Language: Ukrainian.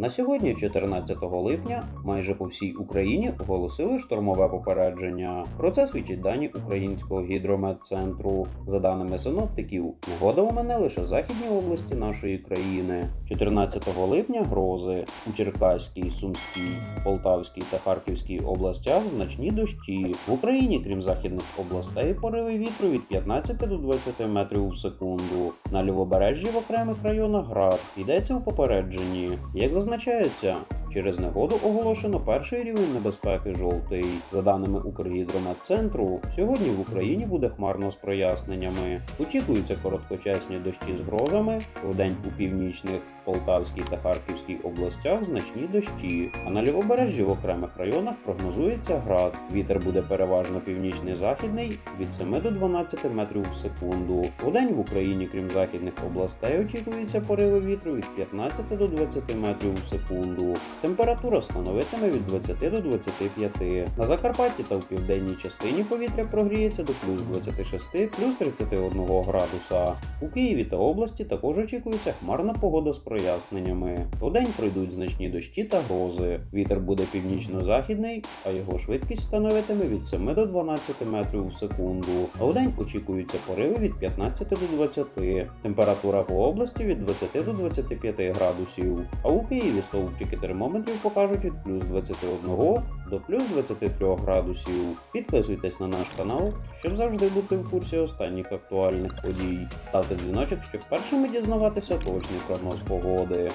На сьогодні, 14 липня, майже по всій Україні оголосили штормове попередження. Про це свідчать дані українського гідрометцентру. За даними синоптиків, негода у мене лише західній області нашої країни. 14 липня грози у Черкаській, Сумській, Полтавській та Харківській областях значні дощі. В Україні, крім західних областей, пориви вітру від 15 до 20 метрів в секунду. На лівобережжі в окремих районах град йдеться у попередженні. Як зазначається, через негоду оголошено перший рівень небезпеки жовтий. За даними Укргідрометцентру, сьогодні в Україні буде хмарно з проясненнями. Очікуються короткочасні дощі з грозами, вдень у північних Полтавській та Харківській областях значні дощі. А на лівобережжі в окремих районах прогнозується град. Вітер буде переважно північний західний від 7 до 12 метрів в секунду. Удень в Україні, крім західних областей, очікуються пориви вітру від 15 до 20 метрів в секунду. Температура становитиме від 20 до 25. На Закарпатті та в південній частині повітря прогріється до плюс 26, плюс 31 градуса. У Києві та області також очікується хмарна погода з проясненнями. Вдень пройдуть значні дощі та грози. Вітер буде північно-західний, а його швидкість становитиме від 7 до 12 метрів в секунду. А вдень очікуються пориви від 15 до 20. Температура по області від 20 до 25 градусів. А у Києві стовпчики термометрів покажуть від плюс 21 до плюс 23 градусів. Підписуйтесь на наш канал, щоб завжди бути в курсі останніх актуальних подій. Ставте дзвіночок, щоб першими дізнаватися точний прогноз погоди.